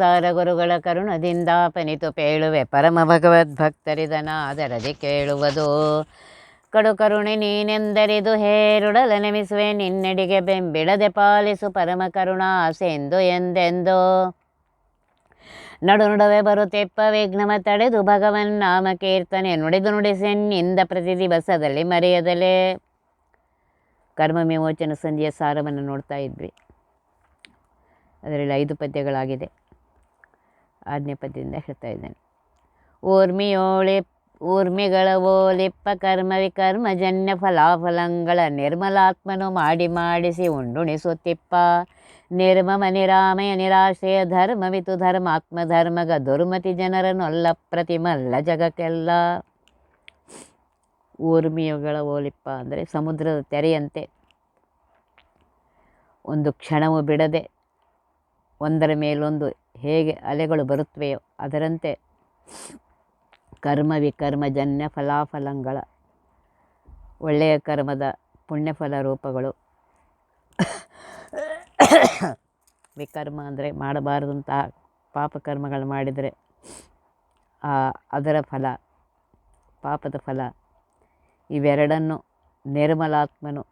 ಸಾರ ಗುರುಗಳ ಕರುಣದಿಂದ ಪನಿತು ಪೇಳುವೆ ಪರಮ ಭಗವದ್ಭಕ್ತರಿದನಾದರದಿ ಕೇಳುವುದು. ಕಡು ಕರುಣೆ ನೀನೆಂದರಿದು ಹೇರುಡಲ ನೆಮಿಸುವೆ, ನಿನ್ನೆಡಿಗೆ ಬೆಂಬಿಡದೆ ಪಾಲಿಸು ಪರಮ ಕರುಣ ಆಸೆಂದು ಎಂದೆಂದು. ನಡು ನಡುವೆ ಬರುತ್ತೆಪ್ಪ ವಿಘ್ನಮ ತಡೆದು ಭಗವನ್ ನಾಮ ಕೀರ್ತನೆ ನುಡಿದು ನುಡಿಸೆನ್ನಿಂದ ಪ್ರತಿ ದಿವಸದಲ್ಲಿ ಮರೆಯದಲೇ. ಕರ್ಮ ವಿಮೋಚನ ಸಂಧಿಯ ಸಾರವನ್ನು ನೋಡ್ತಾ ಇದ್ವಿ. ಅದರಲ್ಲಿ ಐದು ಪದ್ಯಗಳಾಗಿದೆ. ಆರನೇ ಪದ್ಯದಿಂದ ಹೇಳ್ತಾ ಇದ್ದೇನೆ. ಊರ್ಮಿಯೋಳಿ, ಊರ್ಮಿಗಳ ಓಲಿಪ್ಪ ಕರ್ಮ ವಿಕರ್ಮಜನ್ಯ ಫಲಾಫಲಗಳ ನಿರ್ಮಲಾತ್ಮನು ಮಾಡಿ ಮಾಡಿಸಿ ಉಂಡುಣಿಸುತ್ತಿಪ್ಪ. ನಿರ್ಮಮ ನಿರಾಮಯ ನಿರಾಶ್ರಯ ಧರ್ಮವಿತು ಧರ್ಮಾತ್ಮ ಧರ್ಮಗ ದುರ್ಮತಿ ಜನರನ್ನೊಲ್ಲ ಪ್ರತಿಮಲ್ಲ ಜಗಕ್ಕೆಲ್ಲ. ಊರ್ಮಿಯುಗಳ ಓಲಿಪ್ಪ ಅಂದರೆ ಸಮುದ್ರದ ತೆರೆಯಂತೆ. ಒಂದು ಕ್ಷಣವೂ ಬಿಡದೆ ಒಂದರ ಮೇಲೊಂದು ಹೇಗೆ ಅಲೆಗಳು ಬರುತ್ತವೆಯೋ ಅದರಂತೆ ಕರ್ಮ ವಿಕರ್ಮಜನ್ಯ ಫಲಾಫಲಗಳ ಒಳ್ಳೆಯ ಕರ್ಮದ ಪುಣ್ಯಫಲ ರೂಪಗಳು. ವಿಕರ್ಮ ಅಂದರೆ ಮಾಡಬಾರದಂತಹ ಪಾಪಕರ್ಮಗಳು ಮಾಡಿದರೆ ಅದರ ಫಲ, ಪಾಪದ ಫಲ, ಇವೆರಡನ್ನು ನಿರ್ಮಲಾತ್ಮನು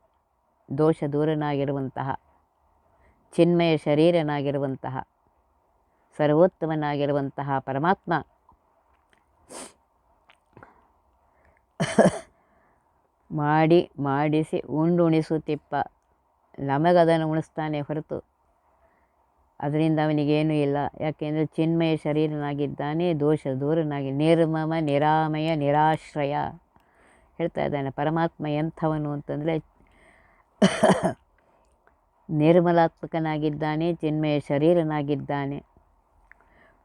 ದೋಷ ದೂರನಾಗಿರುವಂತಹ ಚಿನ್ಮಯ ಶರೀರನಾಗಿರುವಂತಹ, ಸರ್ವೋತ್ತಮನಾಗಿರುವಂತಹ ಪರಮಾತ್ಮ. ಮಾಡಿ, ಮಾಡಿಸಿ ಉಂಡು ಉಣಿಸುತ್ತಿಪ್ಪ ನಮಗದನ್ನು ಉಣಿಸ್ತಾನೆ ಹೊರತು. ಅದರಿಂದ ಅವನಿಗೇನೂ ಇಲ್ಲ. ಯಾಕೆಂದರೆ ಚಿನ್ಮಯ ಶರೀರನಾಗಿದ್ದಾನೆ, ದೋಷ ದೂರನಾಗಿ, ನಿರ್ಮಮ, ನಿರಾಮಯ, ನಿರಾಶ್ರಯ. ಹೇಳ್ತಾ ಇದ್ದಾನೆ, ಪರಮಾತ್ಮ ಎಂಥವನು ಅಂತಂದರೆ ನಿರ್ಮಲಾತ್ಮಕನಾಗಿದ್ದಾನೆ, ಚಿನ್ಮಯ ಶರೀರನಾಗಿದ್ದಾನೆ.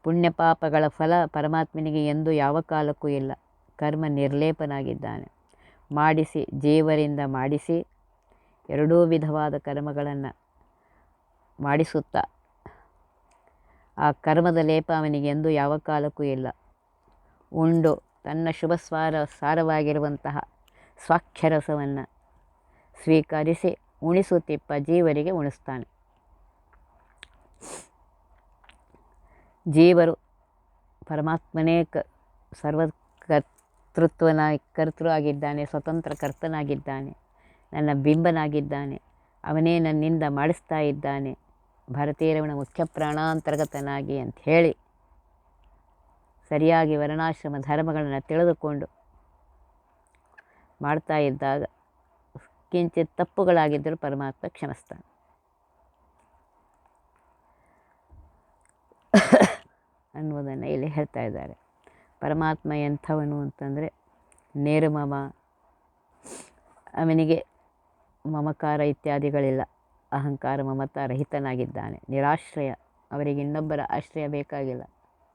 ಪುಣ್ಯ ಪಾಪಗಳ ಫಲ ಪರಮಾತ್ಮನಿಗೆ ಎಂದು ಯಾವ ಕಾಲಕ್ಕೂ ಇಲ್ಲ. ಕರ್ಮ ನಿರ್ಲೇಪನಾಗಿದ್ದಾನೆ. ಮಾಡಿಸಿ, ಜೀವರಿಂದ ಮಾಡಿಸಿ, ಎರಡೂ ವಿಧವಾದ ಕರ್ಮಗಳನ್ನು ಮಾಡಿಸುತ್ತಾ. ಆ ಕರ್ಮದ ಲೇಪ ಅವನಿಗೆ ಎಂದು ಯಾವ ಕಾಲಕ್ಕೂ ಇಲ್ಲ. ಉಂಡು, ತನ್ನ ಶುಭ ಸ್ವಾರ, ಸಾರವಾಗಿರುವಂತಹ ಸ್ವಾಕ್ಷರಸವನ್ನು ಸ್ವೀಕರಿಸಿ ಉಣಿಸುತ್ತಿಪ್ಪ, ಜೀವರಿಗೆ ಉಣಿಸ್ತಾನೆ. ಜೀವರು ಪರಮಾತ್ಮನೇ ಕ ಸರ್ವ ಕರ್ತೃ ಆಗಿದ್ದಾನೆ, ಸ್ವತಂತ್ರ ಕರ್ತನಾಗಿದ್ದಾನೆ, ನನ್ನ ಬಿಂಬನಾಗಿದ್ದಾನೆ, ಅವನೇ ನನ್ನಿಂದ ಮಾಡಿಸ್ತಾ ಇದ್ದಾನೆ ಭಾರತೀಯರವಣ ಮುಖ್ಯ ಪ್ರಾಣಾಂತರ್ಗತನಾಗಿ ಅಂತ ಹೇಳಿ ಸರಿಯಾಗಿ ವರ್ಣಾಶ್ರಮ ಧರ್ಮಗಳನ್ನು ತಿಳಿದುಕೊಂಡು ಮಾಡ್ತಾ ಇದ್ದಾಗ ಕಿಂಚಿತ್ ತಪ್ಪುಗಳಾಗಿದ್ದರೂ ಪರಮಾತ್ಮ ಕ್ಷಮಿಸ್ತಾನೆ. ಅನ್ನುವುದನ್ನು ಇಲ್ಲಿ ಹೇಳ್ತಾ ಇದ್ದಾರೆ. ಪರಮಾತ್ಮ ಎಂಥವನು ಅಂತಂದರೆ ನೇರುಮಮ ಅವನಿಗೆ ಮಮಕಾರ ಇತ್ಯಾದಿಗಳಿಲ್ಲ. ಅಹಂಕಾರ ಮಮತಾ ರಹಿತನಾಗಿದ್ದಾನೆ. ನಿರಾಶ್ರಯ, ಅವರಿಗೆ ಇನ್ನೊಬ್ಬರ ಆಶ್ರಯ ಬೇಕಾಗಿಲ್ಲ.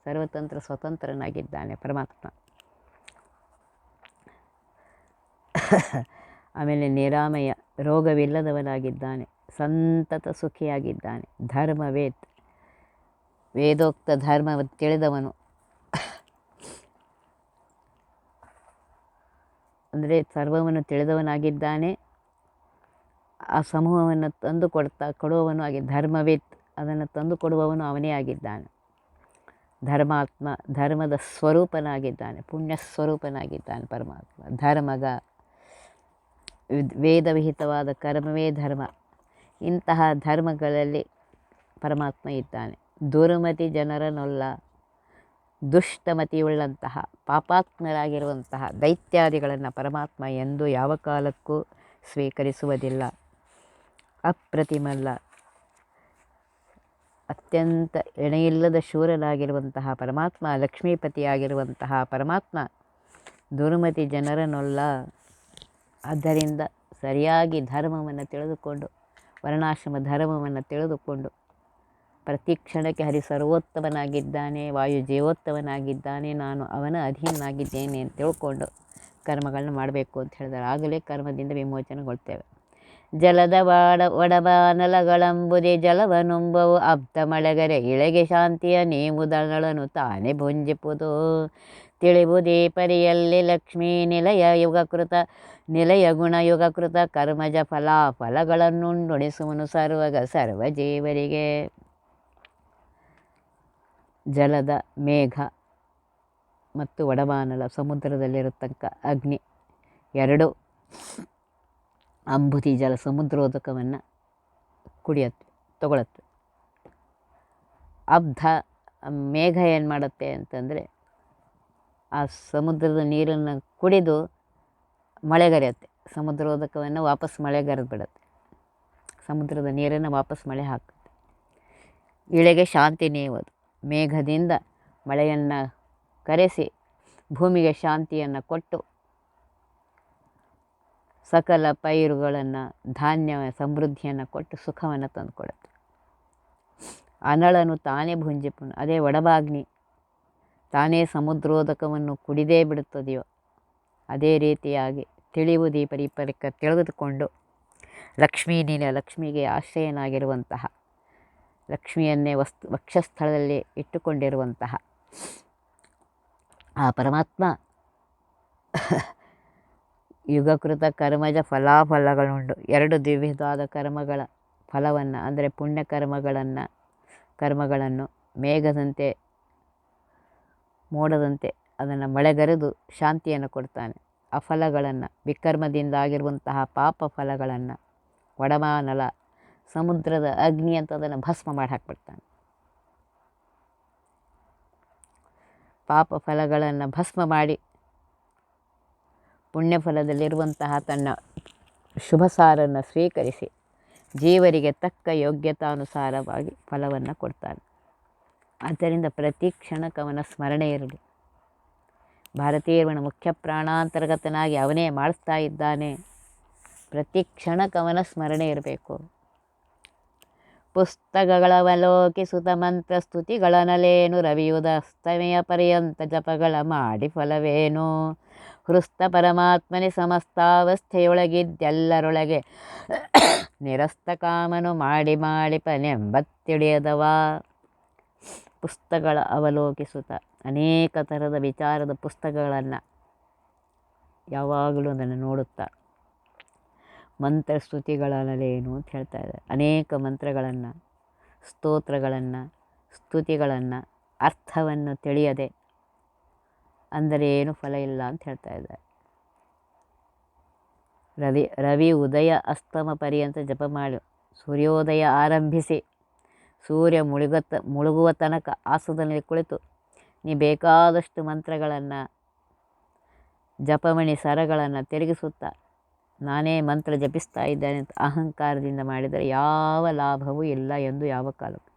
ಸರ್ವತಂತ್ರ ಸ್ವತಂತ್ರನಾಗಿದ್ದಾನೆ ಪರಮಾತ್ಮ. ಆಮೇಲೆ ನಿರಾಮಯ, ರೋಗವಿಲ್ಲದವನಾಗಿದ್ದಾನೆ, ಸಂತತ ಸುಖಿಯಾಗಿದ್ದಾನೆ, ಧರ್ಮವೇತ್. ವೇದೋಕ್ತ ಧರ್ಮ ತಿಳಿದವನು ಅಂದರೆ ಸರ್ವವನ್ನು ತಿಳಿದವನಾಗಿದ್ದಾನೆ, ಆ ಸಮೂಹವನ್ನು ತಂದು ಕೊಡ್ತಾ, ಕೊಡುವವನು ಆಗಿ, ಧರ್ಮವೇತ್ ಅದನ್ನು ತಂದು ಕೊಡುವವನು ಅವನೇ ಆಗಿದ್ದಾನೆ. ಧರ್ಮಾತ್ಮ, ಧರ್ಮದ ಸ್ವರೂಪನಾಗಿದ್ದಾನೆ, ಪುಣ್ಯ ಸ್ವರೂಪನಾಗಿದ್ದಾನೆ ಪರಮಾತ್ಮ, ಧರ್ಮಗ. ವೇದವಿಹಿತವಾದ ಕರ್ಮವೇ ಧರ್ಮ. ಇಂತಹ ಧರ್ಮಗಳಲ್ಲಿ ಪರಮಾತ್ಮ ಇದ್ದಾನೆ. ದುರ್ಮತಿ ಜನರನ್ನೊಲ್ಲ, ದುಷ್ಟಮತಿಯುಳ್ಳಂತಹ, ಪಾಪಾತ್ಮರಾಗಿರುವಂತಹ ದೈತ್ಯಾದಿಗಳನ್ನು ಪರಮಾತ್ಮ ಎಂದು ಯಾವ ಕಾಲಕ್ಕೂ ಸ್ವೀಕರಿಸುವುದಿಲ್ಲ. ಅಪ್ರತಿಮಲ್ಲ. ಅತ್ಯಂತ ಎಣೆಯಿಲ್ಲದ ಶೂರನಾಗಿರುವಂತಹ ಪರಮಾತ್ಮ, ಲಕ್ಷ್ಮೀಪತಿಯಾಗಿರುವಂತಹ ಪರಮಾತ್ಮ, ದುರ್ಮತಿ ಜನರನ್ನೊಲ್ಲ. ಆದ್ದರಿಂದ ಸರಿಯಾಗಿ ಧರ್ಮವನ್ನು ತಿಳಿದುಕೊಂಡು, ವರ್ಣಾಶ್ರಮ ಧರ್ಮವನ್ನು ತಿಳಿದುಕೊಂಡು, ಪ್ರತಿ ಕ್ಷಣಕ್ಕೆ ಹರಿ ಸರ್ವೋತ್ತಮನಾಗಿದ್ದಾನೆ ವಾಯು ಜೀವೋತ್ತಮನಾಗಿದ್ದಾನೆ ನಾನು ಅವನ ಅಧೀನಾಗಿದ್ದೇನೆ ಅಂತ ತಿಳ್ಕೊಂಡು ಕರ್ಮಗಳನ್ನು ಮಾಡಬೇಕು ಅಂತ ಹೇಳಿದಾರೆ. ಆಗಲೇ ಕರ್ಮದಿಂದ ವಿಮೋಚನೆಗೊಳ್ತೇವೆ. ಜಲದ ಬಾಡ ಒಡಬಾನಲಗಳಂಬುದೇ ಜಲವನುಂಬವು ಅಬ್ಧ ಮಳೆಗರೆ. ಇಳೆಗೆ ಶಾಂತಿಯ ನೀವುದಗಳನ್ನು ತಾನೇ ಭುಂಜಿಪುದು. ತಿಳಿಬುದೇ ಪರಿಯಲ್ಲಿ ಲಕ್ಷ್ಮೀ ನಿಲಯ ಯುಗಕೃತ. ನಿಲಯ ಗುಣಯುಗಕೃತ ಕರ್ಮಜ ಫಲಾಫಲಗಳನ್ನುಂಡುಣಿಸುವನು ಸರ್ವಗ ಸರ್ವ ಜೀವರಿಗೆ ಜಲದ ಮೇಘ ಮತ್ತು ಒಡವಾನಲ ಸಮುದ್ರದಲ್ಲಿರತಕ್ಕ ಅಗ್ನಿ, ಎರಡು ಅಂಬುತಿ ಜಲ ಸಮುದ್ರೋದಕವನ್ನು ಕುಡಿಯತ್ತೆ ತಗೊಳತ್ತೆ. ಅಬ್ಧ ಮೇಘ ಏನು ಮಾಡುತ್ತೆ ಅಂತಂದರೆ, ಆ ಸಮುದ್ರದ ನೀರನ್ನು ಕುಡಿದು ಮಳೆಗರೆಯುತ್ತೆ. ಸಮುದ್ರೋದಕವನ್ನು ವಾಪಸ್ ಮಳೆಗರೆದು ಬಿಡುತ್ತೆ ಸಮುದ್ರದ ನೀರನ್ನು ವಾಪಸ್ ಮಳೆ ಹಾಕುತ್ತೆ. ಇಳೆಗೆ ಶಾಂತಿ ನೇಯುವುದು. ಮೇಘದಿಂದ ಮಳೆಯನ್ನು ಕರೆಸಿ ಭೂಮಿಗೆ ಶಾಂತಿಯನ್ನು ಕೊಟ್ಟು ಸಕಲ ಪೈರುಗಳನ್ನು, ಧಾನ್ಯ ಸಮೃದ್ಧಿಯನ್ನು ಕೊಟ್ಟು ಸುಖವನ್ನು ತಂದುಕೊಡುತ್ತೆ. ಅನಳನು ತಾನೇ ಭುಂಜಿಪುಣ, ಅದೇ ಒಡಬಾಗ್ನಿ. ತಾನೇ ಸಮುದ್ರೋದಕವನ್ನು ಕುಡಿದೇ ಬಿಡುತ್ತದೆಯೋ ಅದೇ ರೀತಿಯಾಗಿ ತಿಳಿವು ದೀಪ ದೀಪರಿಕ ತಿಳಿದುಕೊಂಡು ಲಕ್ಷ್ಮೀ ನೀಲ ಲಕ್ಷ್ಮಿಗೆ ಆಶ್ರಯನಾಗಿರುವಂತಹ, ಲಕ್ಷ್ಮಿಯನ್ನೇ ವಸ್ತು ವಕ್ಷಸ್ಥಳದಲ್ಲಿ ಇಟ್ಟುಕೊಂಡಿರುವಂತಹ ಆ ಪರಮಾತ್ಮ ಯುಗಕೃತ ಕರ್ಮಜ ಫಲಾಫಲಗಳುಂಡು ಎರಡು ದಿವ್ಯವಾದ ಕರ್ಮಗಳ ಫಲವನ್ನು, ಅಂದರೆ ಪುಣ್ಯ ಕರ್ಮಗಳನ್ನು ಕರ್ಮಗಳನ್ನು ಮೇಘದಂತೆ, ಮೋಡದಂತೆ ಅದನ್ನು ಮಳೆಗರೆದು ಶಾಂತಿಯನ್ನು ಕೊಡ್ತಾನೆ. ಆ ಫಲಗಳನ್ನು, ವಿಕರ್ಮದಿಂದ ಆಗಿರುವಂತಹ ಪಾಪ ಫಲಗಳನ್ನು ಒಡಮಾನಲ ಸಮುದ್ರದ ಅಗ್ನಿ ಅಂತ ಅದನ್ನು ಭಸ್ಮ ಮಾಡಿ ಹಾಕ್ಬಿಡ್ತಾನೆ. ಪಾಪ ಫಲಗಳನ್ನು ಭಸ್ಮ ಮಾಡಿ ಪುಣ್ಯಫಲದಲ್ಲಿರುವಂತಹ ತನ್ನ ಶುಭ ಸಾರನ್ನು ಸ್ವೀಕರಿಸಿ ಜೀವರಿಗೆ ತಕ್ಕ ಯೋಗ್ಯತಾನುಸಾರವಾಗಿ ಫಲವನ್ನು ಕೊಡ್ತಾನೆ. ಆದ್ದರಿಂದ ಪ್ರತಿ ಕ್ಷಣಕ್ಕೆ ಅವನ ಸ್ಮರಣೆ ಇರಲಿ. ಭಾರತೀಯರವನ ಮುಖ್ಯ ಪ್ರಾಣಾಂತರ್ಗತನಾಗಿ ಅವನೇ ಮಾಡಿಸ್ತಾ ಇದ್ದಾನೆ. ಪ್ರತಿ ಕ್ಷಣ ಅವನ ಸ್ಮರಣೆ ಇರಬೇಕು. ಪುಸ್ತಕಗಳವಲೋಕಿಸುತ ಮಂತ್ರ ಸ್ತುತಿಗಳನಲೇನು ರವಿಯುದಸ್ತಮೆಯ ಪರ್ಯಂತ ಜಪಗಳ ಮಾಡಿ ಫಲವೇನು? ಹೃಸ್ತ ಪರಮಾತ್ಮನೆ ಸಮಸ್ತಾವಸ್ಥೆಯೊಳಗಿದ್ದೆಲ್ಲರೊಳಗೆ ನಿರಸ್ತ ಕಾಮನು ಮಾಡಿ ಮಾಡಿಪನೆಂಬತ್ತಿಳಿಯದವ ಪುಸ್ತಕಗಳ ಅವಲೋಕಿಸುತ್ತ ಅನೇಕ ಥರದ ವಿಚಾರದ ಪುಸ್ತಕಗಳನ್ನು ಯಾವಾಗಲೂ ಅದನ್ನು ನೋಡುತ್ತಾ ಮಂತ್ರ ಸ್ತುತಿಗಳಲ್ಲೇನು ಅಂತ ಹೇಳ್ತಾ ಇದ್ದಾರೆ. ಅನೇಕ ಮಂತ್ರಗಳನ್ನು, ಸ್ತೋತ್ರಗಳನ್ನು, ಸ್ತುತಿಗಳನ್ನು, ಅರ್ಥವನ್ನು ತಿಳಿಯದೆ ಅಂದರೆ ಏನು ಫಲ ಇಲ್ಲ ಅಂತ ಹೇಳ್ತಾ ಇದ್ದಾರೆ. ರವಿ ರವಿ ಉದಯ ಅಸ್ತಮ ಪರ್ಯಂತ ಜಪ ಮಾಡು. ಸೂರ್ಯೋದಯ ಆರಂಭಿಸಿ. ಸೂರ್ಯ ಮುಳುಗತ್ತ, ಮುಳುಗುವ ತನಕ ಆಸನದಲ್ಲಿ ಕುಳಿತು ನೀ ಬೇಕಾದಷ್ಟು ಮಂತ್ರಗಳನ್ನು, ಜಪಮಣಿ ಸರಗಳನ್ನು ತಿರುಗಿಸುತ್ತಾ, ನಾನೇ ಮಂತ್ರ ಜಪಿಸ್ತಾ ಇದ್ದೇನೆ ಅಂತ ಅಹಂಕಾರದಿಂದ ಮಾಡಿದರೆ ಯಾವ ಲಾಭವೂ ಇಲ್ಲ ಎಂದು ಯಾವ ಕಾಲಕ್ಕೂ.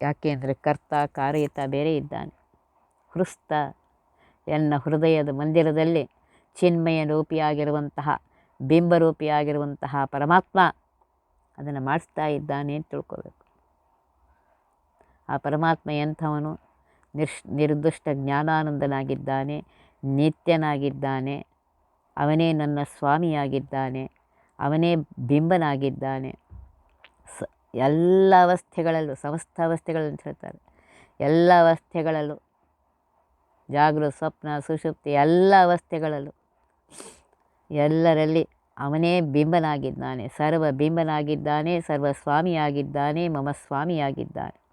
ಯಾಕೆ ಅಂದರೆ ಕರ್ತ ಕಾರಯಿತ ಬೇರೆ ಇದ್ದಾನೆ. ಹೃಸ್ತ ಎನ್ನ ಹೃದಯದ ಮಂದಿರದಲ್ಲಿ ಚಿನ್ಮಯ ರೂಪಿಯಾಗಿರುವಂತಹ ಬಿಂಬರೂಪಿಯಾಗಿರುವಂತಹ ಪರಮಾತ್ಮ ಅದನ್ನು ಮಾಡಿಸ್ತಾ ಇದ್ದಾನೆ ಅಂತ ತಿಳ್ಕೋಬೇಕು. ಆ ಪರಮಾತ್ಮ ಎಂಥವನು? ನಿರ್ಶ್, ನಿರ್ದುಷ್ಟ ಜ್ಞಾನಾನಂದನಾಗಿದ್ದಾನೆ, ನಿತ್ಯನಾಗಿದ್ದಾನೆ, ಅವನೇ ನನ್ನ ಸ್ವಾಮಿಯಾಗಿದ್ದಾನೆ, ಅವನೇ ಬಿಂಬನಾಗಿದ್ದಾನೆ. ಸ, ಎಲ್ಲ ಅವಸ್ಥೆಗಳಲ್ಲೂ, ಸಮಸ್ತ ಅವಸ್ಥೆಗಳು ಅಂತ ಹೇಳ್ತಾರೆ. ಎಲ್ಲ ಅವಸ್ಥೆಗಳಲ್ಲೂ ಜಾಗೃತ ಸ್ವಪ್ನ, ಸುಷುಪ್ತಿ, ಎಲ್ಲ ಅವಸ್ಥೆಗಳಲ್ಲೂ, ಎಲ್ಲರಲ್ಲಿ ಅವನೇ ಬಿಂಬನಾಗಿದ್ದಾನೆ. ಸರ್ವ ಬಿಂಬನಾಗಿದ್ದಾನೆ, ಸರ್ವ ಸ್ವಾಮಿಯಾಗಿದ್ದಾನೆ, ಮಮ ಸ್ವಾಮಿಯಾಗಿದ್ದಾನೆ.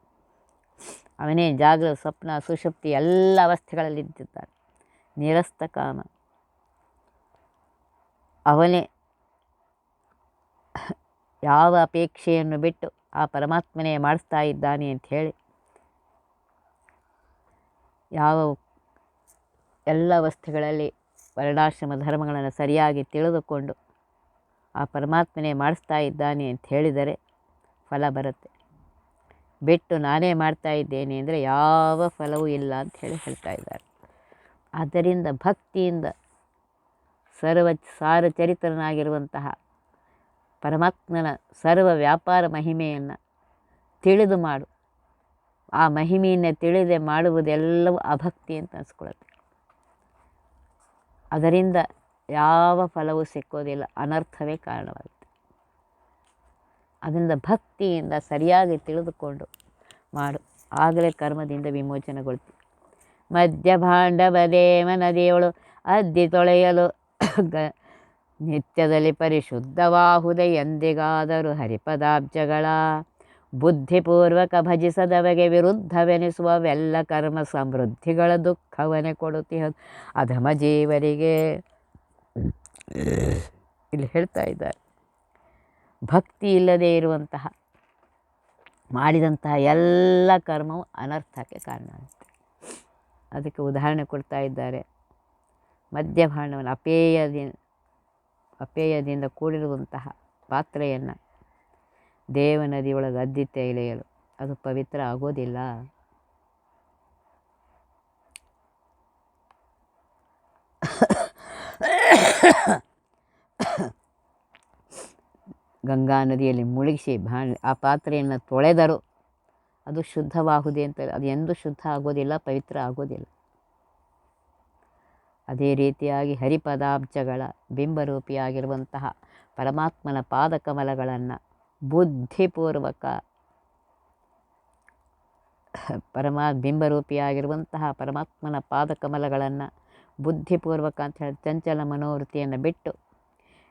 ಅವನೇ ಜಾಗೃತ ಸ್ವಪ್ನ ಸುಶಕ್ತಿ ಎಲ್ಲ ಅವಸ್ಥೆಗಳಲ್ಲಿ ಇದ್ದಿದ್ದಾನೆ ನಿರಸ್ತ ಕಾಮ. ಅವನೇ ಯಾವ ಅಪೇಕ್ಷೆಯನ್ನು ಬಿಟ್ಟು ಆ ಪರಮಾತ್ಮನೇ ಮಾಡಿಸ್ತಾ ಇದ್ದಾನೆ ಅಂತ ಹೇಳಿ, ಯಾವ ಎಲ್ಲ ವಸ್ತುಗಳಲ್ಲಿ ವರ್ಣಾಶ್ರಮ ಧರ್ಮಗಳನ್ನು ಸರಿಯಾಗಿ ತಿಳಿದುಕೊಂಡು ಆ ಪರಮಾತ್ಮನೇ ಮಾಡಿಸ್ತಾ ಇದ್ದಾನೆ ಅಂತ ಹೇಳಿದರೆ ಫಲ ಬರುತ್ತೆ. ಬಿಟ್ಟು ನಾನೇ ಮಾಡ್ತಾ ಇದ್ದೇನೆ ಅಂದರೆ ಯಾವ ಫಲವೂ ಇಲ್ಲ ಅಂತ ಹೇಳಿ ಹೇಳ್ತಾ ಇದ್ದಾರೆ. ಆದ್ದರಿಂದ ಭಕ್ತಿಯಿಂದ ಸರ್ವ ಸಾರಚರಿತ್ರನಾಗಿರುವಂತಹ ಪರಮಾತ್ಮನ ಸರ್ವ ವ್ಯಾಪಾರ ಮಹಿಮೆಯನ್ನು ತಿಳಿದು ಮಾಡು. ಆ ಮಹಿಮೆಯನ್ನು ತಿಳಿದೆ ಮಾಡುವುದೆಲ್ಲವೂ ಅಭಕ್ತಿ ಅಂತ ಅನಿಸ್ಕೊಳುತ್ತೆ. ಅದರಿಂದ ಯಾವ ಫಲವೂ ಸಿಕ್ಕೋದಿಲ್ಲ, ಅನರ್ಥವೇ ಕಾರಣವಾಗುತ್ತೆ ಅದರಿಂದ ಭಕ್ತಿಯಿಂದ ಸರಿಯಾಗಿ ತಿಳಿದುಕೊಂಡು ಮಾಡು. ಆಗಲೇ ಕರ್ಮದಿಂದ ವಿಮೋಚನೆಗೊಳ್ತಿ. ಮಧ್ಯ ಮನದೇವಳು ಅದ್ದಿ ತೊಳೆಯಲು ಗ, ನಿತ್ಯದಲ್ಲಿ ಪರಿಶುದ್ಧವಾಹುದೆ ಎಂದಿಗಾದರೂ ಹರಿಪದಾಬ್ಜಗಳ. ಬುದ್ಧಿಪೂರ್ವಕ ಭಜಿಸದವಗೆ ವಿರುದ್ಧವೆನಿಸುವವೆಲ್ಲ ಕರ್ಮ ಸಮೃದ್ಧಿಗಳ ದುಃಖವನ್ನೇ ಕೊಡುತ್ತಿ ಅಧಮ ಜೀವರಿಗೆ ಇಲ್ಲಿ ಹೇಳ್ತಾ ಇದ್ದಾರೆ. ಭಕ್ತಿ ಇಲ್ಲದೆ ಇರುವಂತಹ ಮಾಡಿದಂತಹ ಎಲ್ಲ ಕರ್ಮವು ಅನರ್ಥಕ್ಕೆ ಕಾರಣ ಆಗುತ್ತೆ. ಅದಕ್ಕೆ ಉದಾಹರಣೆ ಕೊಡ್ತಾ ಇದ್ದಾರೆ. ಮದ್ಯಪಾನವನ್ನು ಅಪೇಯದಿಂದ ಅಪೇಯದಿಂದ ಕೂಡಿರುವಂತಹ ಪಾತ್ರೆಯನ್ನು ದೇವ ನದಿಯೊಳಗೆ ಅದ್ದಿ ತೆಗೆಯಲು ಅದು ಪವಿತ್ರ ಆಗೋದಿಲ್ಲ. ಗಂಗಾ ನದಿಯಲ್ಲಿ ಮುಳುಗಿಸಿ ಬಾಣ್ ಆ ಪಾತ್ರೆಯನ್ನು ತೊಳೆದರು. ಅದು ಶುದ್ಧವಾಗುವುದೇ ಅಂತ ಅದು ಎಂದೂ ಶುದ್ಧ ಆಗೋದಿಲ್ಲ, ಪವಿತ್ರ ಆಗೋದಿಲ್ಲ. ಅದೇ ರೀತಿಯಾಗಿ ಹರಿಪದಾಬ್ಜಗಳ ಬಿಂಬರೂಪಿಯಾಗಿರುವಂತಹ ಪರಮಾತ್ಮನ ಪಾದಕಮಲಗಳನ್ನು ಬುದ್ಧಿಪೂರ್ವಕ ಪರಮಾ ಬಿಂಬರೂಪಿಯಾಗಿರುವಂತಹ ಪರಮಾತ್ಮನ ಪಾದಕಮಲಗಳನ್ನು ಬುದ್ಧಿಪೂರ್ವಕ ಅಂತ ಹೇಳಿ ಚಂಚಲ ಮನೋವೃತ್ತಿಯನ್ನು ಬಿಟ್ಟು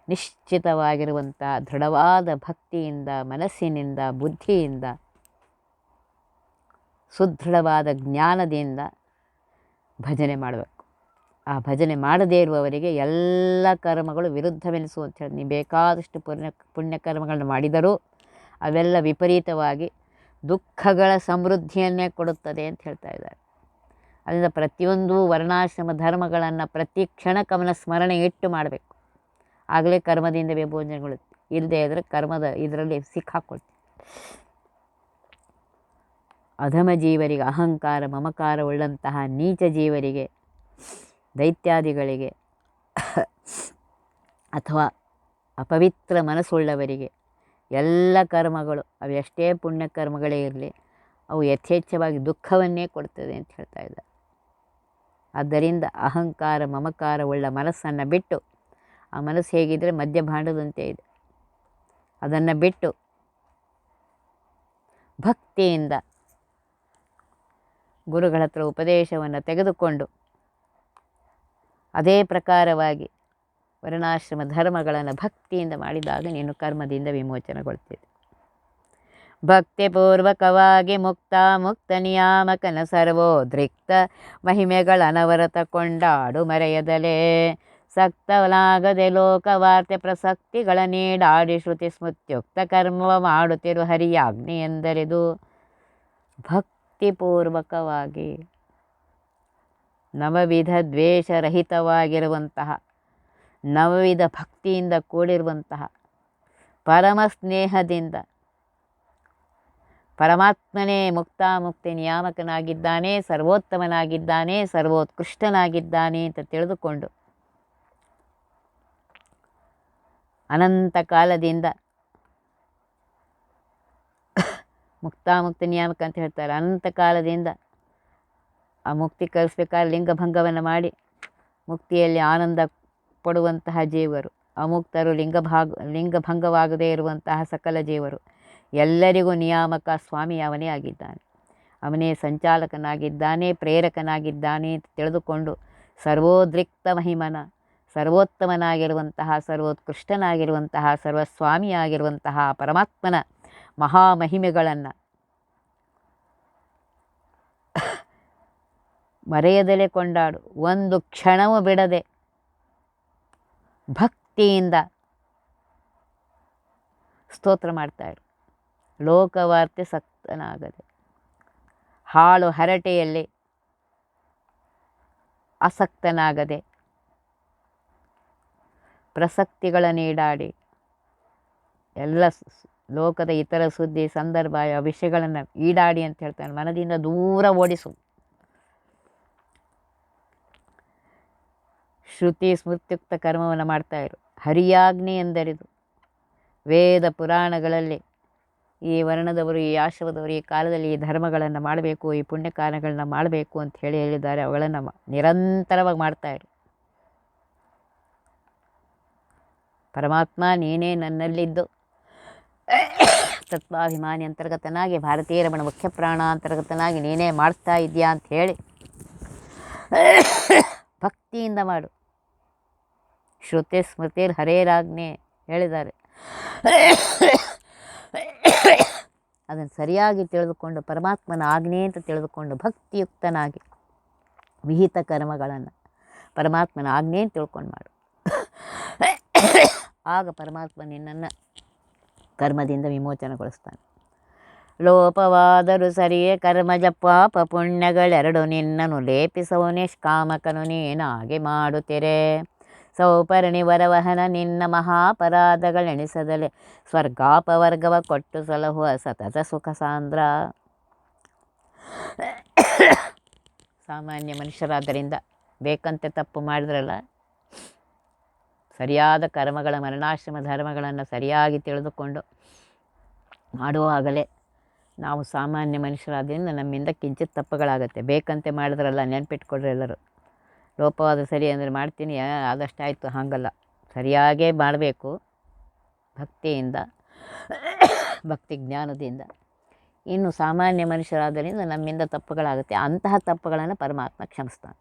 ನಿಶ್ಚಿತವಾಗಿರುವಂತಹ ದೃಢವಾದ ಭಕ್ತಿಯಿಂದ, ಮನಸ್ಸಿನಿಂದ, ಬುದ್ಧಿಯಿಂದ, ಸುದೃಢವಾದ ಜ್ಞಾನದಿಂದ ಭಜನೆ ಮಾಡಬೇಕು. ಆ ಭಜನೆ ಮಾಡದೇ ಇರುವವರಿಗೆ ಎಲ್ಲ ಕರ್ಮಗಳು ವಿರುದ್ಧವೆನಿಸು ಅಂತ ಹೇಳಿ, ನೀವು ಬೇಕಾದಷ್ಟು ಪುಣ್ಯ, ಪುಣ್ಯಕರ್ಮಗಳನ್ನು ಮಾಡಿದರೂ ಅವೆಲ್ಲ ವಿಪರೀತವಾಗಿ ದುಃಖಗಳ ಸಮೃದ್ಧಿಯನ್ನೇ ಕೊಡುತ್ತದೆ ಅಂತ ಹೇಳ್ತಾ ಇದ್ದಾರೆ. ಅದರಿಂದ ಪ್ರತಿಯೊಂದು ವರ್ಣಾಶ್ರಮ ಧರ್ಮಗಳನ್ನು ಪ್ರತಿ ಕ್ಷಣ ಕಮನ ಸ್ಮರಣೆ ಇಟ್ಟು ಮಾಡಬೇಕು. ಆಗಲೇ ಕರ್ಮದಿಂದ ವಿಭೋಜನೆಗಳು ಇಲ್ಲದೆ ಇದ್ರೆ ಕರ್ಮದ ಇದರಲ್ಲಿ ಸಿಕ್ಕಾಕೊಳ್ತೀವಿ ಅಧಮ ಜೀವರಿಗೆ ಅಹಂಕಾರ, ಮಮಕಾರ ಉಳ್ಳಂತಹ ನೀಚ ಜೀವರಿಗೆ, ದೈತ್ಯಾದಿಗಳಿಗೆ ಅಥವಾ ಅಪವಿತ್ರ ಮನಸ್ಸುಳ್ಳವರಿಗೆ ಎಲ್ಲ ಕರ್ಮಗಳು, ಅವು ಎಷ್ಟೇ ಪುಣ್ಯ ಕರ್ಮಗಳೇ ಇರಲಿ, ಅವು ಯಥೇಚ್ಛವಾಗಿ ದುಃಖವನ್ನೇ ಕೊಡ್ತದೆ ಅಂತ ಹೇಳ್ತಾ ಇದ್ದಾರೆ. ಆದ್ದರಿಂದ ಅಹಂಕಾರ ಮಮಕಾರವುಳ್ಳ ಮನಸ್ಸನ್ನು ಬಿಟ್ಟು ಆ ಮನಸ್ಸು ಹೇಗಿದ್ದರೆ ಮದ್ಯಭಾಂಡದಂತೆ ಇದೆ. ಅದನ್ನು ಬಿಟ್ಟು ಭಕ್ತಿಯಿಂದ ಗುರುಗಳ ಹತ್ರ ಉಪದೇಶವನ್ನು ತೆಗೆದುಕೊಂಡು ಅದೇ ಪ್ರಕಾರವಾಗಿ ವರ್ಣಾಶ್ರಮ ಧರ್ಮಗಳನ್ನು ಭಕ್ತಿಯಿಂದ ಮಾಡಿದಾಗ ನೀನು ಕರ್ಮದಿಂದ ವಿಮೋಚನೆಗೊಳ್ತಿದ್ದೆ ಭಕ್ತಿಪೂರ್ವಕವಾಗಿ ಮುಕ್ತ ಮುಕ್ತ ನಿಯಾಮಕನ ಸರ್ವೋದ್ರಿಕ್ತ ಮಹಿಮೆಗಳನವರತ ಕೊಂಡಾಡು ಮರೆಯದಲೇ. ಸಕ್ತವಲಾಗದೆ ಲೋಕವಾರ್ತೆ ಪ್ರಸಕ್ತಿಗಳ ನೀಡಾಡಿ ಶ್ರುತಿ ಸ್ಮೃತ್ಯುಕ್ತ ಕರ್ಮವ ಮಾಡುತ್ತಿರು ಹರಿಯಾಜ್ಞೆ ಎಂದರಿದು. ಭಕ್ತಿಪೂರ್ವಕವಾಗಿ ನವವಿಧ ದ್ವೇಷರಹಿತವಾಗಿರುವಂತಹ, ನವವಿಧ ಭಕ್ತಿಯಿಂದ ಕೂಡಿರುವಂತಹ, ಪರಮ ಸ್ನೇಹದಿಂದ ಪರಮಾತ್ಮನೇ ಮುಕ್ತಾಮುಕ್ತಿ ನಿಯಾಮಕನಾಗಿದ್ದಾನೆ, ಸರ್ವೋತ್ತಮನಾಗಿದ್ದಾನೆ, ಸರ್ವೋತ್ಕೃಷ್ಟನಾಗಿದ್ದಾನೆ ಅಂತ ತಿಳಿದುಕೊಂಡು ಅನಂತ ಕಾಲದಿಂದ ಮುಕ್ತಾಮುಕ್ತ ನಿಯಾಮಕ ಅಂತ ಹೇಳ್ತಾರೆ. ಅನಂತ ಕಾಲದಿಂದ ಆ ಮುಕ್ತಿ ಕಲಿಸ್ಬೇಕಾದ್ರೆ ಲಿಂಗಭಂಗವನ್ನು ಮಾಡಿ ಮುಕ್ತಿಯಲ್ಲಿ ಆನಂದ ಪಡುವಂತಹ ಜೀವರು. ಅಮುಕ್ತರು ಲಿಂಗಭಾಗ, ಲಿಂಗಭಂಗವಾಗದೇ ಇರುವಂತಹ ಸಕಲ ಜೀವರು. ಎಲ್ಲರಿಗೂ ನಿಯಾಮಕ ಸ್ವಾಮಿ ಅವನೇ ಆಗಿದ್ದಾನೆ. ಅವನೇ ಸಂಚಾಲಕನಾಗಿದ್ದಾನೆ, ಪ್ರೇರಕನಾಗಿದ್ದಾನೆ ಅಂತ ತಿಳಿದುಕೊಂಡು ಸರ್ವೋದ್ರಿಕ್ತ ಮಹಿಮನ ಸರ್ವೋತ್ತಮನಾಗಿರುವಂತಹ, ಸರ್ವೋತ್ಕೃಷ್ಟನಾಗಿರುವಂತಹ, ಸರ್ವಸ್ವಾಮಿಯಾಗಿರುವಂತಹ ಪರಮಾತ್ಮನ ಮಹಾಮಹಿಮೆಗಳನ್ನು ಮರೆಯದಲೇ ಕೊಂಡಾಡು. ಒಂದು ಕ್ಷಣವೂ ಬಿಡದೆ ಭಕ್ತಿಯಿಂದ ಸ್ತೋತ್ರ ಮಾಡ್ತಾಯಿರು ಲೋಕವಾರ್ತೆ ಸಕ್ತನಾಗದೆ. ಹಾಳು ಹರಟೆಯಲ್ಲಿ ಆಸಕ್ತನಾಗದೆ. ಪ್ರಸಕ್ತಿಗಳ ನೀಡಾಡಿ. ಎಲ್ಲ ಲೋಕದ ಇತರ ಸುದ್ದಿ, ಸಂದರ್ಭ, ವಿಷಯಗಳನ್ನು ಈಡಾಡಿ ಅಂತ ಹೇಳ್ತಾನೆ. ಮನದಿಂದ ದೂರ ಓಡಿಸು. ಶ್ರುತಿ ಸ್ಮೃತ್ಯುಕ್ತ ಕರ್ಮವನ್ನು ಮಾಡ್ತಾ ಇರು. ಹರಿಯಾಜ್ಞೆ ಎಂದರಿದು. ವೇದ ಪುರಾಣಗಳಲ್ಲಿ ಈ ವರ್ಣದವರು, ಈ ಆಶ್ರಮದವರು, ಈ ಕಾಲದಲ್ಲಿ ಈ ಧರ್ಮಗಳನ್ನು ಮಾಡಬೇಕು, ಈ ಪುಣ್ಯ ಕಾರ್ಯಗಳನ್ನ ಮಾಡಬೇಕು ಅಂತ ಹೇಳಿ ಹೇಳಿದ್ದಾರೆ. ಅವುಗಳನ್ನು ನಿರಂತರವಾಗಿ ಮಾಡ್ತಾ ಇರು ಪರಮಾತ್ಮ ನೀನೇ ನನ್ನಲ್ಲಿದ್ದು. ತತ್ವಾಭಿಮಾನಿ ಅಂತರ್ಗತನಾಗಿ ಭಾರತೀಯ ರಮಣ ಮುಖ್ಯ ಪ್ರಾಣ ಅಂತರ್ಗತನಾಗಿ ನೀನೇ ಮಾಡ್ತಾ ಇದೆಯಾ ಅಂತ ಹೇಳಿ ಭಕ್ತಿಯಿಂದ ಮಾಡು. ಶ್ರುತಿ ಸ್ಮೃತಿರ್ ಹರೇರಾಜ್ಞೆ ಹೇಳಿದ್ದಾರೆ. ಅದನ್ನು ಸರಿಯಾಗಿ ತಿಳಿದುಕೊಂಡು, ಪರಮಾತ್ಮನ ಆಜ್ಞೆ ಅಂತ ತಿಳಿದುಕೊಂಡು ಭಕ್ತಿಯುಕ್ತನಾಗಿ ವಿಹಿತ ಕರ್ಮಗಳನ್ನು, ಪರಮಾತ್ಮನ ಆಜ್ಞೆ ಅಂತ ತಿಳ್ಕೊಂಡು ಮಾಡು. ಆಗ ಪರಮಾತ್ಮ ನಿನ್ನನ್ನು ಕರ್ಮದಿಂದ ವಿಮೋಚನೆಗೊಳಿಸ್ತಾನೆ. ಲೋಪವಾದರೂ ಸರಿಯೇ ಕರ್ಮಜ ಪಾಪ ಪುಣ್ಯಗಳೆರಡು ನಿನ್ನನು ಲೇಪಿಸವು, ನಿಷ್ಕಾಮಕನು ನೀನಾಗೆ ಮಾಡುತ್ತಿರೆ. ಸೌಪರ್ಣಿ ವರವಹನ ನಿನ್ನ ಮಹಾಪರಾಧಗಳೆಣಿಸದಲೆ ಸ್ವರ್ಗಾಪವರ್ಗವ ಕೊಟ್ಟು ಸಲಹುವ ಸತತ ಸುಖ ಸಾಂದ್ರ. ಸಾಮಾನ್ಯ ಮನುಷ್ಯರಾದ್ದರಿಂದ ಬೇಕಂತೆ ತಪ್ಪು ಮಾಡಿದ್ರಲ್ಲ ಸರಿಯಾದ ಕರ್ಮಗಳ, ಮರಣಾಶ್ರಮ ಧರ್ಮಗಳನ್ನು ಸರಿಯಾಗಿ ತಿಳಿದುಕೊಂಡು ಮಾಡುವಾಗಲೇ ನಾವು ಸಾಮಾನ್ಯ ಮನುಷ್ಯರಾದ್ದರಿಂದ ನಮ್ಮಿಂದ ಕಿಂಚಿತ್ ತಪ್ಪುಗಳಾಗುತ್ತೆ. ಬೇಕಂತೆ ಮಾಡಿದ್ರಲ್ಲ, ನೆನ್ಪಿಟ್ಕೊಳ್ರಿ ಎಲ್ಲರೂ. ಲೋಪವಾದ ಸರಿ ಅಂದರೆ ಮಾಡ್ತೀನಿ ಆದಷ್ಟು ಆಯಿತು ಹಾಗಲ್ಲ. ಸರಿಯಾಗೇ ಮಾಡಬೇಕು. ಭಕ್ತಿಯಿಂದ, ಭಕ್ತಿ ಜ್ಞಾನದಿಂದ. ಇನ್ನು ಸಾಮಾನ್ಯ ಮನುಷ್ಯರಾದ್ದರಿಂದ ನಮ್ಮಿಂದ ತಪ್ಪುಗಳಾಗುತ್ತೆ. ಅಂತಹ ತಪ್ಪುಗಳನ್ನು ಪರಮಾತ್ಮ ಕ್ಷಮಿಸ್ತಾನೆ.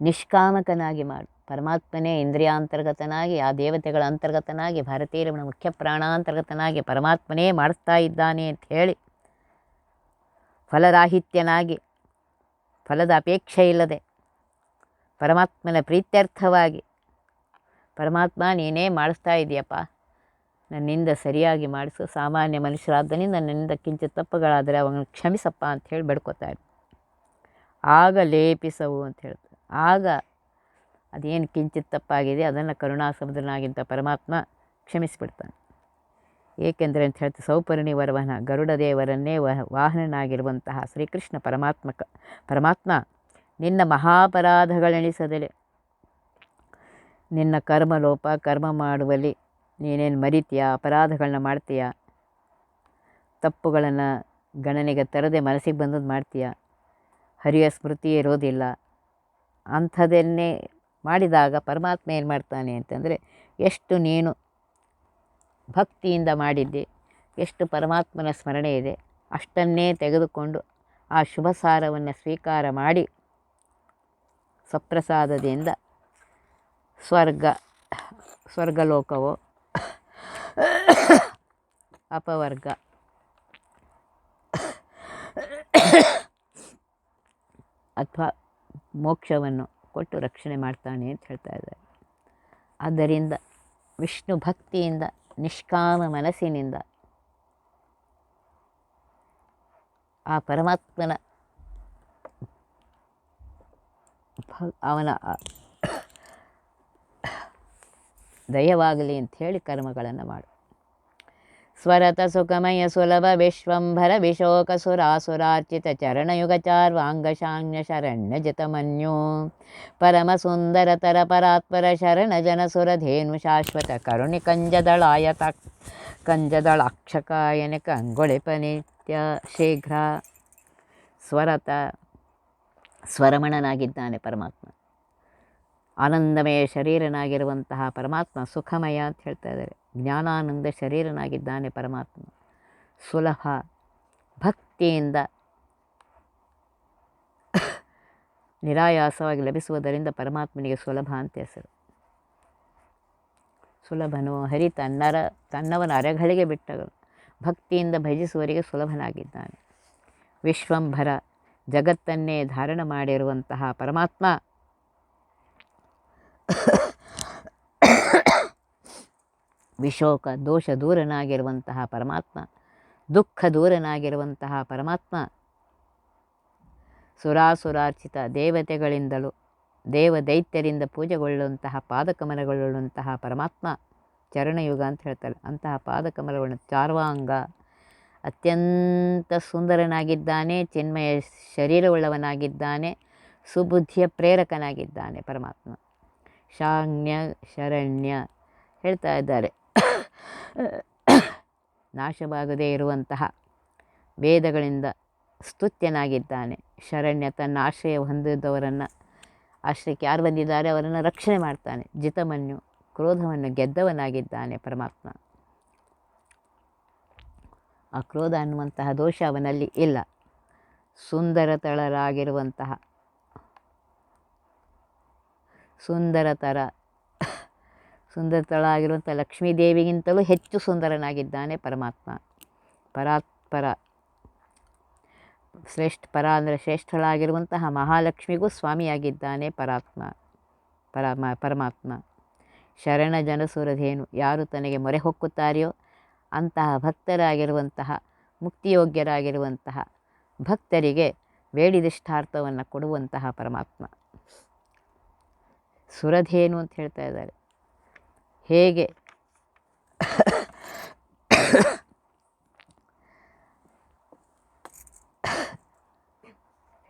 ನಿಷ್ಕಾಮಕನಾಗಿ ಮಾಡು. ಪರಮಾತ್ಮನೇ ಇಂದ್ರಿಯಾಂತರ್ಗತನಾಗಿ, ಆ ದೇವತೆಗಳ ಅಂತರ್ಗತನಾಗಿ ಭಾರತೀಯರಮಣ ಮುಖ್ಯ ಪ್ರಾಣಾಂತರ್ಗತನಾಗಿ ಪರಮಾತ್ಮನೇ ಮಾಡಿಸ್ತಾ ಇದ್ದಾನೆ ಅಂತ ಹೇಳಿ ಫಲರಾಹಿತ್ಯನಾಗಿ, ಫಲದ ಅಪೇಕ್ಷೆ ಇಲ್ಲದೆ, ಪರಮಾತ್ಮನ ಪ್ರೀತ್ಯರ್ಥವಾಗಿ, ಪರಮಾತ್ಮ ನೀನೇ ಮಾಡಿಸ್ತಾ ಇದೆಯಪ್ಪ, ನನ್ನಿಂದ ಸರಿಯಾಗಿ ಮಾಡಿಸು, ಸಾಮಾನ್ಯ ಮನುಷ್ಯರಾದ್ದರಿಂದ ನನ್ನಿಂದ ಕಿಂಚಿತ್ ತಪ್ಪುಗಳಾದರೆ ಅವನು ಕ್ಷಮಿಸಪ್ಪ ಅಂತ ಹೇಳಿ ಬೇಡ್ಕೋತಾರೆ ಆಗ ಲೇಪಿಸವು ಅಂತ ಹೇಳ್ತಾರೆ. ಆಗ ಅದೇನು ಕಿಂಚಿತ್ ತಪ್ಪಾಗಿದೆ ಅದನ್ನು ಕರುಣಾಸಮುದ್ರನಾಗಿಂತ ಪರಮಾತ್ಮ ಕ್ಷಮಿಸಿಬಿಡ್ತಾನೆ. ಏಕೆಂದರೆ ಅಂತ ಹೇಳ್ತಾ ಸೌಪರ್ಣಿ ವರವನ ಗರುಡದೇವರನ್ನೇ ವಹ ವಾಹನನಾಗಿರುವಂತಹ ಶ್ರೀಕೃಷ್ಣ ಪರಮಾತ್ಮಕ ಪರಮಾತ್ಮ, ನಿನ್ನ ಮಹಾಪರಾಧಗಳೆಣಿಸದಲೆ. ನಿನ್ನ ಕರ್ಮಲೋಪ, ಕರ್ಮ ಮಾಡುವಲ್ಲಿ ನೀನೇನು ಮರಿತೀಯ, ಅಪರಾಧಗಳನ್ನ ಮಾಡ್ತೀಯ? ತಪ್ಪುಗಳನ್ನು ಗಣನೆಗೆ ತರದೆ ಮನಸ್ಸಿಗೆ ಬಂದದ್ದು ಮಾಡ್ತೀಯ? ಹರಿಯ ಸ್ಮೃತಿ ಇರೋದಿಲ್ಲ. ಅಂಥದನ್ನೇ ಮಾಡಿದಾಗ ಪರಮಾತ್ಮ ಏನು ಮಾಡ್ತಾನೆ ಅಂತಂದರೆ, ಎಷ್ಟು ನೀನು ಭಕ್ತಿಯಿಂದ ಮಾಡಿದ್ದೆ, ಎಷ್ಟು ಪರಮಾತ್ಮನ ಸ್ಮರಣೆ ಇದೆ, ಅಷ್ಟನ್ನೇ ತೆಗೆದುಕೊಂಡು ಆ ಶುಭ ಸಾರವನ್ನು ಸ್ವೀಕಾರ ಮಾಡಿ ಸಪ್ರಸಾದದಿಂದ ಸ್ವರ್ಗ, ಸ್ವರ್ಗಲೋಕವೋ, ಅಪವರ್ಗ. ಅಥವಾ ಮೋಕ್ಷವನ್ನು ಕೊಟ್ಟು ರಕ್ಷಣೆ ಮಾಡ್ತಾನೆ ಅಂತ ಹೇಳ್ತಾ ಇದ್ದಾರೆ. ಆದ್ದರಿಂದ ವಿಷ್ಣು ಭಕ್ತಿಯಿಂದ, ನಿಷ್ಕಾಮ ಮನಸ್ಸಿನಿಂದ ಆ ಪರಮಾತ್ಮನ ಅವನ ದಯವಾಗಲಿ ಅಂತ ಕರ್ಮಗಳನ್ನು ಮಾಡು. ಸ್ವರತ ಸುಖಮಯ ಸುಲಭ ವಿಶ್ವಂಭರ ವಿಶೋಕ ಸುರಾಸುರಾರ್ಚಿತ ಚರಣಯುಗ ಚಾರ್ವಾಂಗಶಾನ್ಯ ಶರಣ್ಯ ಜತಮನ್ಯು ಪರಮ ಪರಾತ್ಪರ ಶರಣ ಜನ ಸುರಧೇನು ಶಾಶ್ವತ ಕರುಣಿ ಕಂಜದಳಾಯತ ಕಂಜದಳಾಕ್ಷಕಾಯನ ಕಂಗೊಳಿಪ ನಿತ್ಯ ಶೀಘ್ರ ಸ್ವರತ ಸ್ವರಮಣನಾಗಿದ್ದಾನೆ ಪರಮಾತ್ಮ. ಆನಂದಮಯ ಶರೀರನಾಗಿರುವಂತಹ ಪರಮಾತ್ಮ ಸುಖಮಯ ಅಂತ ಹೇಳ್ತಾ ಇದ್ದಾರೆ. ಜ್ಞಾನಾನಂದ ಶರೀರನಾಗಿದ್ದಾನೆ ಪರಮಾತ್ಮ. ಸುಲಭ ಭಕ್ತಿಯಿಂದ ನಿರಾಯಾಸವಾಗಿ ಲಭಿಸುವುದರಿಂದ ಪರಮಾತ್ಮನಿಗೆ ಸುಲಭ ಅಂತ ಹೆಸರು. ಸುಲಭನು ಹರಿ ತನ್ನರ, ತನ್ನವನ ಅರೆಗಳಿಗೆ ಬಿಟ್ಟವನು ಭಕ್ತಿಯಿಂದ ಭಜಿಸುವವರಿಗೆ ಸುಲಭನಾಗಿದ್ದಾನೆ. ವಿಶ್ವಂಭರ ಜಗತ್ತನ್ನೇ ಧಾರಣ ಮಾಡಿರುವಂತಹ ಪರಮಾತ್ಮ ವಿಶೋಕ ದೋಷ ದೂರನಾಗಿರುವಂತಹ ಪರಮಾತ್ಮ, ದುಃಖ ದೂರನಾಗಿರುವಂತಹ ಪರಮಾತ್ಮ, ಸುರಾಸುರಾರ್ಚಿತ ದೇವತೆಗಳಿಂದಲೂ ದೇವ ದೈತ್ಯರಿಂದ ಪೂಜೆಗೊಳ್ಳುವಂತಹ ಪಾದಕಮಲಗೊಳ್ಳುವಂತಹ ಪರಮಾತ್ಮ ಚರಣಯುಗ ಅಂತ ಹೇಳ್ತಾರೆ. ಅಂತಹ ಪಾದಕಮಲಗಳನ್ನು ಚಾರ್ವಾಂಗ, ಅತ್ಯಂತ ಸುಂದರನಾಗಿದ್ದಾನೆ, ಚಿನ್ಮಯ ಶರೀರವುಳ್ಳವನಾಗಿದ್ದಾನೆ, ಸುಬುದ್ಧಿಯ ಪ್ರೇರಕನಾಗಿದ್ದಾನೆ ಪರಮಾತ್ಮ. ಶಾನ್ಯ ಶರಣ್ಯ ಹೇಳ್ತಾ ಇದ್ದಾರೆ. ನಾಶವಾಗದೇ ಇರುವಂತಹ ವೇದಗಳಿಂದ ಸ್ತುತ್ಯನಾಗಿದ್ದಾನೆ. ಶರಣ್ಯ ತನ್ನ ಆಶ್ರಯ ಹೊಂದಿದ್ದವರನ್ನು ಆಶ್ರಯಕ್ಕೆ ಯಾರು ಬಂದಿದ್ದಾರೆ? ಅವರನ್ನು ರಕ್ಷಣೆ ಮಾಡ್ತಾನೆ. ಜಿತಮನ್ಯು ಕ್ರೋಧವನ್ನು ಗೆದ್ದವನಾಗಿದ್ದಾನೆ ಪರಮಾತ್ಮ. ಆ ಕ್ರೋಧ ಅನ್ನುವಂತಹ ದೋಷ ಅವನಲ್ಲಿ ಇಲ್ಲ. ಸುಂದರತಳರಾಗಿರುವಂತಹ, ಸುಂದರತರ ಸುಂದರತಳಾಗಿರುವಂಥ ಲಕ್ಷ್ಮೀದೇವಿಗಿಂತಲೂ ಹೆಚ್ಚು ಸುಂದರನಾಗಿದ್ದಾನೆ ಪರಮಾತ್ಮ. ಪರಾತ್ಪರ ಶ್ರೇಷ್ಠ, ಪರ ಅಂದರೆ ಶ್ರೇಷ್ಠಳಾಗಿರುವಂತಹ ಮಹಾಲಕ್ಷ್ಮಿಗೂ ಸ್ವಾಮಿಯಾಗಿದ್ದಾನೆ ಪರಾತ್ಮ, ಪರಮ, ಪರಮಾತ್ಮ. ಶರಣ ಜನಸುರಧೇನು ಯಾರು ತನಗೆ ಮೊರೆ ಹೊಕ್ಕುತ್ತಾರೆಯೋ ಅಂತಹ ಭಕ್ತರಾಗಿರುವಂತಹ, ಮುಕ್ತಿಯೋಗ್ಯರಾಗಿರುವಂತಹ ಭಕ್ತರಿಗೆ ಬೇಡಿದಿಷ್ಟಾರ್ಥವನ್ನು ಕೊಡುವಂತಹ ಪರಮಾತ್ಮ. ಸುರಧೇನು ಅಂತ ಹೇಳ್ತಾ ಇದ್ದಾರೆ. ಹೇಗೆ?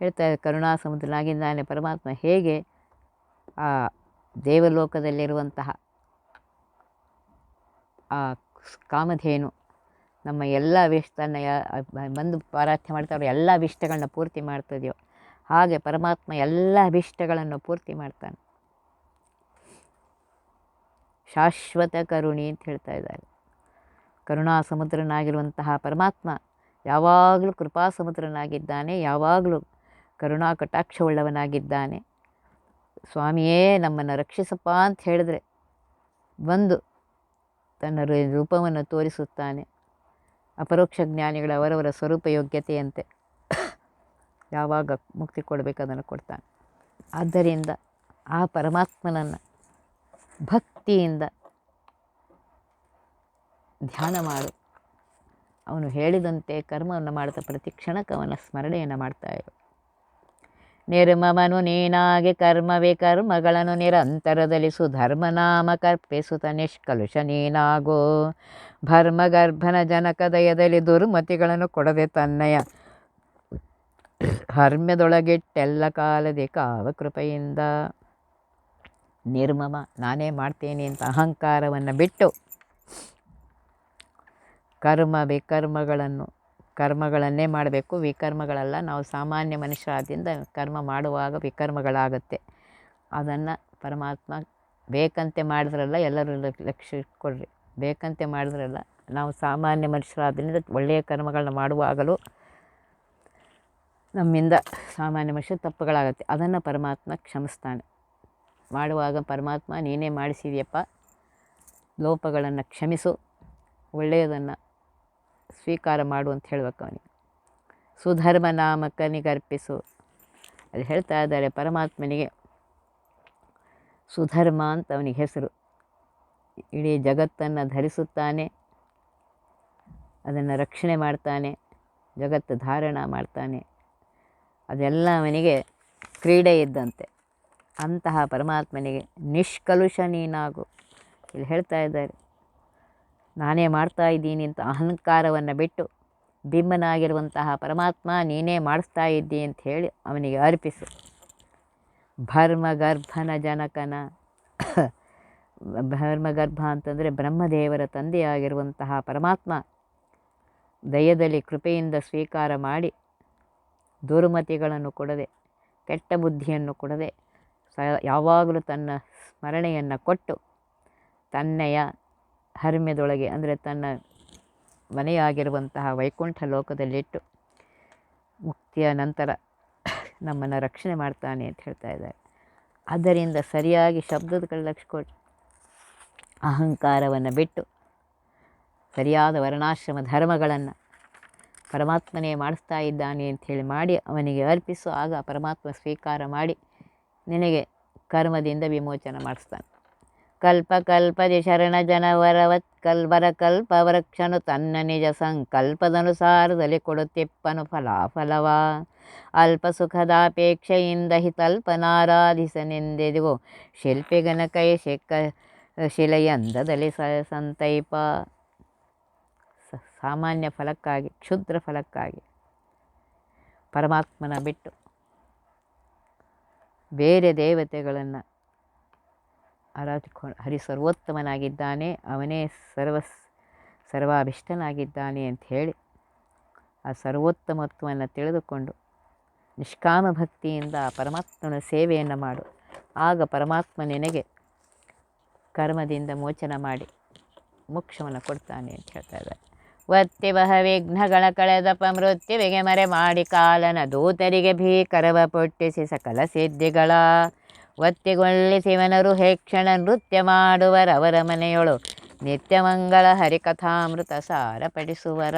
ಹೇಳ್ತಾ ಇದ್ದಾರೆ ಕರುಣಾ ಸಮುದ್ರನಾಗಿದ್ದಾನೆ ಪರಮಾತ್ಮ ಹೇಗೆ ಆ ದೇವಲೋಕದಲ್ಲಿರುವಂತಹ ಆ ಕಾಮಧೇನು, ನಮ್ಮ ಎಲ್ಲ ವಿಷ್ಟನ್ನ ಬಂದು ಯ- ಬಂದು ಅವರು ಎಲ್ಲ ವಿಷ್ಟಗಳನ್ನ ಪೂರ್ತಿ ಮಾಡ್ತದೆಯೋ ಹಾಗೆ ಪರಮಾತ್ಮ ಎಲ್ಲ ಅಭಿಷ್ಟಗಳನ್ನು ಪೂರ್ತಿ ಮಾಡ್ತಾನೆ. ಶಾಶ್ವತ ಕರುಣಿ ಅಂತ ಹೇಳ್ತಾ ಇದ್ದಾರೆ. ಕರುಣಾ ಸಮುದ್ರನಾಗಿರುವಂತಹ ಪರಮಾತ್ಮ ಯಾವಾಗಲೂ ಕೃಪಾ ಸಮುದ್ರನಾಗಿದ್ದಾನೆ, ಯಾವಾಗಲೂ ಕರುಣಾ ಕಟಾಕ್ಷವುಳ್ಳವನಾಗಿದ್ದಾನೆ. ಸ್ವಾಮಿಯೇ, ನಮ್ಮನ್ನು ರಕ್ಷಿಸಪ್ಪ ಅಂತ ಹೇಳಿದ್ರೆ ಬಂದು ತನ್ನ ರೂಪವನ್ನು ತೋರಿಸುತ್ತಾನೆ. ಅಪರೋಕ್ಷ ಜ್ಞಾನಿಗಳ ಅವರವರ ಸ್ವರೂಪ ಯೋಗ್ಯತೆಯಂತೆ ಯಾವಾಗ ಮುಕ್ತಿ ಕೊಡಬೇಕು ಅದನ್ನು ಕೊಡ್ತಾನೆ. ಆದ್ದರಿಂದ ಆ ಪರಮಾತ್ಮನನ್ನು ಭಕ್ತಿಯಿಂದ ಧ್ಯಾನ ಮಾಡು. ಅವನು ಹೇಳಿದಂತೆ ಕರ್ಮವನ್ನು ಮಾಡ್ತಾ ಪ್ರತಿ ಕ್ಷಣಕ್ಕೆ ಸ್ಮರಣೆಯನ್ನು ಮಾಡ್ತಾ ಇರು. ನಿರ್ಮಮನು ನೀನಾಗಿ ಕರ್ಮವೇ ಕರ್ಮಗಳನ್ನು ನಿರಂತರದಲ್ಲಿ ಸುಧರ್ಮನಾಮ ಕರ್ಪಿಸುತ್ತ ನಿಷ್ಕಲುಷ ನೀನಾಗೋ. ಭರ್ಮಗರ್ಭನ ಜನಕದಯದಲ್ಲಿ ದುರ್ಮತಿಗಳನ್ನು ಕೊಡದೆ ತನ್ನಯ. ಹರ್ಮ್ಯದೊಳಗಿಟ್ಟೆಲ್ಲ ಕಾಲದೆ ಕಾವ ಕೃಪೆಯಿಂದ ನಿರ್ಮಮ, ನಾನೇ ಮಾಡ್ತೇನೆ ಅಂತ ಅಹಂಕಾರವನ್ನು ಬಿಟ್ಟು ಕರ್ಮ ವಿಕರ್ಮಗಳನ್ನು, ಕರ್ಮಗಳನ್ನೇ ಮಾಡಬೇಕು. ವಿಕರ್ಮಗಳಲ್ಲ ನಾವು ಸಾಮಾನ್ಯ ಮನುಷ್ಯರಾದ್ರಿಂದ ಕರ್ಮ ಮಾಡುವಾಗ ವಿಕರ್ಮಗಳಾಗುತ್ತೆ. ಅದನ್ನು ಪರಮಾತ್ಮ ಬೇಕಂತೆ ಮಾಡಿದ್ರಲ್ಲ ಎಲ್ಲರೂ ಲಕ್- ಲಕ್ಷ್ಯ ಕೊಡ್ರಿ. ಬೇಕಂತೆ ಮಾಡಿದ್ರಲ್ಲ ನಾವು ಸಾಮಾನ್ಯ ಮನುಷ್ಯರಾದ್ರಿಂದ ಒಳ್ಳೆಯ ಕರ್ಮಗಳನ್ನ ಮಾಡುವಾಗಲೂ ನಮ್ಮಿಂದ ಸಾಮಾನ್ಯ ಮನುಷ್ಯ ತಪ್ಪುಗಳಾಗುತ್ತೆ. ಅದನ್ನು ಪರಮಾತ್ಮ ಕ್ಷಮಿಸ್ತಾನೆ. ಮಾಡುವಾಗ ಪರಮಾತ್ಮ, ನೀನೇ ಮಾಡಿಸಿದ್ಯಪ್ಪ. ಲೋಪಗಳನ್ನು ಕ್ಷಮಿಸು. ಒಳ್ಳೆಯದನ್ನು ಸ್ವೀಕಾರ ಮಾಡು ಅಂತ ಹೇಳಬೇಕು ಅವನಿಗೆ. ಸುಧರ್ಮ ನಾಮಕನಿಗರ್ಪಿಸು ಅದು ಹೇಳ್ತಾ ಇದ್ದಾರೆ ಪರಮಾತ್ಮನಿಗೆ, ಸುಧರ್ಮ ಅಂತ ಅವನಿಗೆ ಹೆಸರು. ಇಡೀ ಜಗತ್ತನ್ನು ಧರಿಸುತ್ತಾನೆ. ಅದನ್ನು ರಕ್ಷಣೆ ಮಾಡ್ತಾನೆ. ಜಗತ್ತು ಧಾರಣ ಮಾಡ್ತಾನೆ. ಅದೆಲ್ಲ ಅವನಿಗೆ ಕ್ರೀಡೆ ಇದ್ದಂತೆ. ಅಂತಹ ಪರಮಾತ್ಮನಿಗೆ ನಿಷ್ಕಲುಷ ನೀನಾಗು. ಇಲ್ಲಿ ಹೇಳ್ತಾ ಇದ್ದಾರೆ, ನಾನೇ ಮಾಡ್ತಾ ಇದ್ದೀನಿ ಅಂತ ಅಹಂಕಾರವನ್ನು ಬಿಟ್ಟು ಬಿಂಬನಾಗಿರುವಂತಹ ಪರಮಾತ್ಮ ನೀನೇ ಮಾಡಿಸ್ತಾ ಇದ್ದಿ ಅಂತ ಹೇಳಿ ಅವನಿಗೆ ಅರ್ಪಿಸು. ಭರ್ಮಗರ್ಭನ ಜನಕನ, ಭರ್ಮಗರ್ಭ ಅಂತಂದರೆ ಬ್ರಹ್ಮದೇವರ ತಂದೆಯಾಗಿರುವಂತಹ ಪರಮಾತ್ಮ ದಯದಲ್ಲಿ ಕೃಪೆಯಿಂದ ಸ್ವೀಕಾರ ಮಾಡಿ ದುರ್ಮತಿಗಳನ್ನು ಕೊಡದೆ, ಕೆಟ್ಟ ಬುದ್ಧಿಯನ್ನು ಕೊಡದೆ ಯಾವಾಗಲೂ ತನ್ನ ಸ್ಮರಣೆಯನ್ನು ಕೊಟ್ಟು ತನ್ನೆಯ ಹರ್ಮ್ಯದೊಳಗೆ ಅಂದರೆ ತನ್ನ ಮನೆಯಾಗಿರುವಂತಹ ವೈಕುಂಠ ಲೋಕದಲ್ಲಿಟ್ಟು ಮುಕ್ತಿಯ ನಂತರ ನಮ್ಮನ್ನು ರಕ್ಷಣೆ ಮಾಡ್ತಾನೆ ಅಂತ ಹೇಳ್ತಾ ಇದ್ದಾರೆ. ಆದ್ದರಿಂದ ಸರಿಯಾಗಿ ಶಬ್ದದ ಲಕ್ಷ ಕೊಟ್ಟು ಅಹಂಕಾರವನ್ನು ಬಿಟ್ಟು ಸರಿಯಾದ ವರ್ಣಾಶ್ರಮ ಧರ್ಮಗಳನ್ನು ಪರಮಾತ್ಮನೇ ಮಾಡಿಸ್ತಾ ಇದ್ದಾನೆ ಅಂಥೇಳಿ ಮಾಡಿ ಅವನಿಗೆ ಅರ್ಪಿಸು. ಆಗ ಪರಮಾತ್ಮ ಸ್ವೀಕಾರ ಮಾಡಿ ನಿನಗೆ ಕರ್ಮದಿಂದ ವಿಮೋಚನ ಮಾಡಿಸ್ತಾನೆ. ಕಲ್ಪ ಕಲ್ಪದಿ ಶರಣ ಜನವರವತ್ ಕಲ್ವರ ಕಲ್ಪ ವೃಕ್ಷನು ತನ್ನ ನಿಜ ಸಂಕಲ್ಪದನುಸಾರದಲ್ಲಿ ಕೊಡುತ್ತಿಪ್ಪನು ಫಲಾಫಲವ. ಅಲ್ಪ ಸುಖದಾಪೇಕ್ಷೆಯಿಂದ ಹಿತಲ್ಪನಾರಾಧಿಸನೆಂದೆದುಗೋ ಶಿಲ್ಪಿಗನ ಕೈ ಶೆಕ್ಕ ಶಿಲೆಯಂದದಲ್ಲಿ ಸ ಸಂತೈಪ. ಸಾಮಾನ್ಯ ಫಲಕ್ಕಾಗಿ ಕ್ಷುದ್ರ ಫಲಕ್ಕಾಗಿ ಪರಮಾತ್ಮನ ಬಿಟ್ಟು ಬೇರೆ ದೇವತೆಗಳನ್ನು ಆರಾಧಿಕೊಂಡು ಹರಿ ಸರ್ವೋತ್ತಮನಾಗಿದ್ದಾನೆ ಅವನೇ ಸರ್ವ ಸರ್ವಾಭಿಷ್ಟನಾಗಿದ್ದಾನೆ ಅಂತ ಹೇಳಿ ಆ ಸರ್ವೋತ್ತಮತ್ವವನ್ನು ತಿಳಿದುಕೊಂಡು ನಿಷ್ಕಾಮ ಭಕ್ತಿಯಿಂದ ಪರಮಾತ್ಮನ ಸೇವೆಯನ್ನು ಮಾಡು. ಆಗ ಪರಮಾತ್ಮ ನಿನಗೆ ಕರ್ಮದಿಂದ ಮೋಚನ ಮಾಡಿ ಮೋಕ್ಷವನ್ನು ಕೊಡ್ತಾನೆ ಅಂತ ಹೇಳ್ತಾ ಇದ್ದಾರೆ. ವತ್ತಿವಹ ವಿಘ್ನಗಳ ಕಳೆದಪ್ಪ ಮೃತ್ಯುವಿಗೆ ಮರೆ ಮಾಡಿ ಕಾಲನ ದೂತರಿಗೆ ಭೀಕರವ ಪೊಟ್ಟಿಸಿ ಸಕಲ ಸಿದ್ಧಿಗಳ. ಒತ್ತಿಗೊಳ್ಳಿ ಶಿವನರು ಹೇಕ್ಷಣ ನೃತ್ಯ ಮಾಡುವರವರ ಮನೆಯೊಳು ನಿತ್ಯಮಂಗಳ ಹರಿಕಥಾಮೃತ ಸಾರ ಪಡಿಸುವರ